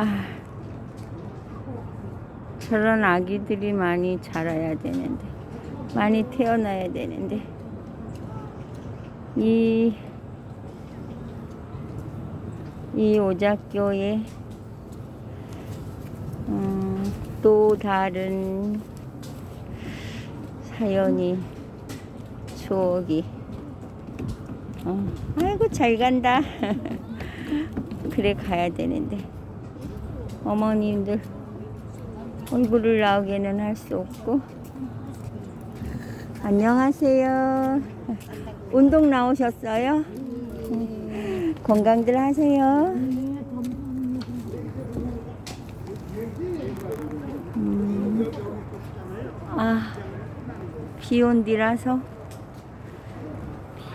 아, 저런 아기들이 많이 자라야 되는데, 많이 태어나야 되는데, 이, 이 오작교에, 음, 또 다른 사연이, 추억이, 어, 아이고, 잘 간다. 그래, 가야 되는데. 어머님들 얼굴을 나오게는 할 수 없고. 안녕하세요. 운동 나오셨어요? 음, 건강들 하세요. 음, 아 비온 뒤라서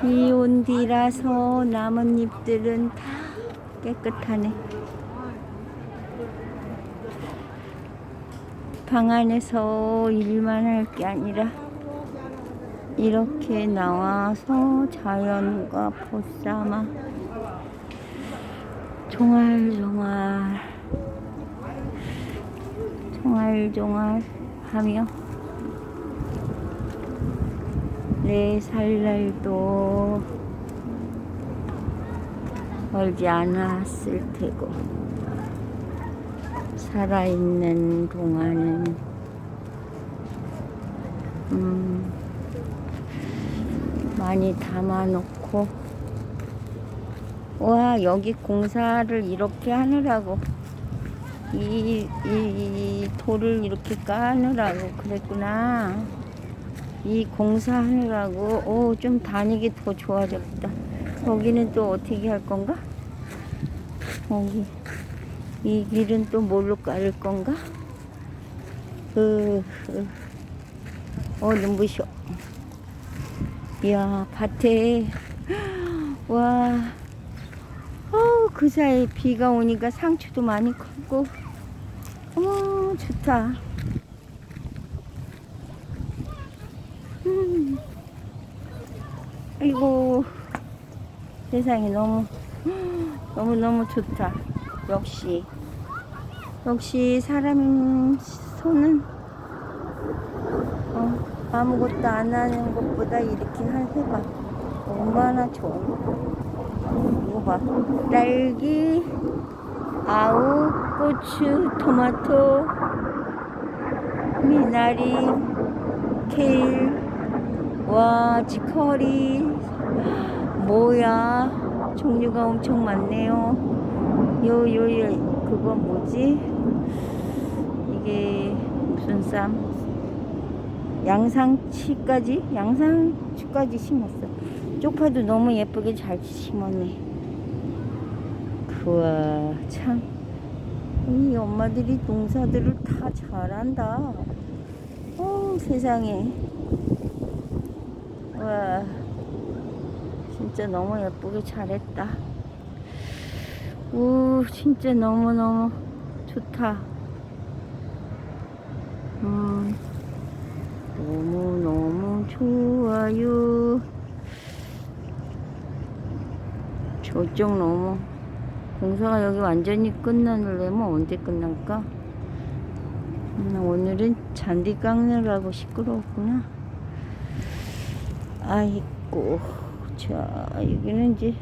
비온 뒤라서 나뭇잎들은 다 깨끗하네 방 안에서 일만 할 게 아니라 이렇게 나와서 자연과 보쌈아. 종알종알. 종알종알 하며 내 살날도 멀지 않았을 테고 살아있는 동안은 음, 많이 담아놓고 와 여기 공사를 이렇게 하느라고 이, 이, 이 돌을 이렇게 까느라고 그랬구나. 이 공사하느라고 오 좀 다니기 더 좋아졌다. 여기는 또 어떻게 할 건가? 여기 이 길은 또 뭘로 깔을 건가? 으, 으. 어, 눈부셔. 이야, 밭에, 와, 어, 그 사이 비가 오니까 상추도 많이 컸고, 어머, 좋다. 음. 아이고, 세상이 너무, 너무너무 좋다. 역시. 역시 사람 손은 어, 아무것도 안 하는 것보다 이렇게 한 해봐 얼마나 좋아 이거 봐. 딸기 아우 고추 토마토 미나리 케일 와 치커리. 뭐야. 종류가 엄청 많네요 요, 요, 요, 그건 뭐지? 이게 무슨 쌈? 양상치까지? 양상추까지 심었어. 쪽파도 너무 예쁘게 잘 심었네. 그와, 참. 이 엄마들이 농사들을 다 잘한다. 어, 세상에. 와, 진짜 너무 예쁘게 잘했다. 오, 진짜 너무너무 좋다. 음, 너무너무 좋아요. 저쪽 너무, 공사가 여기 완전히 끝나려면 언제 끝날까? 음, 오늘은 잔디 깎느라고 시끄러웠구나. 아이고, 자, 여기는 이제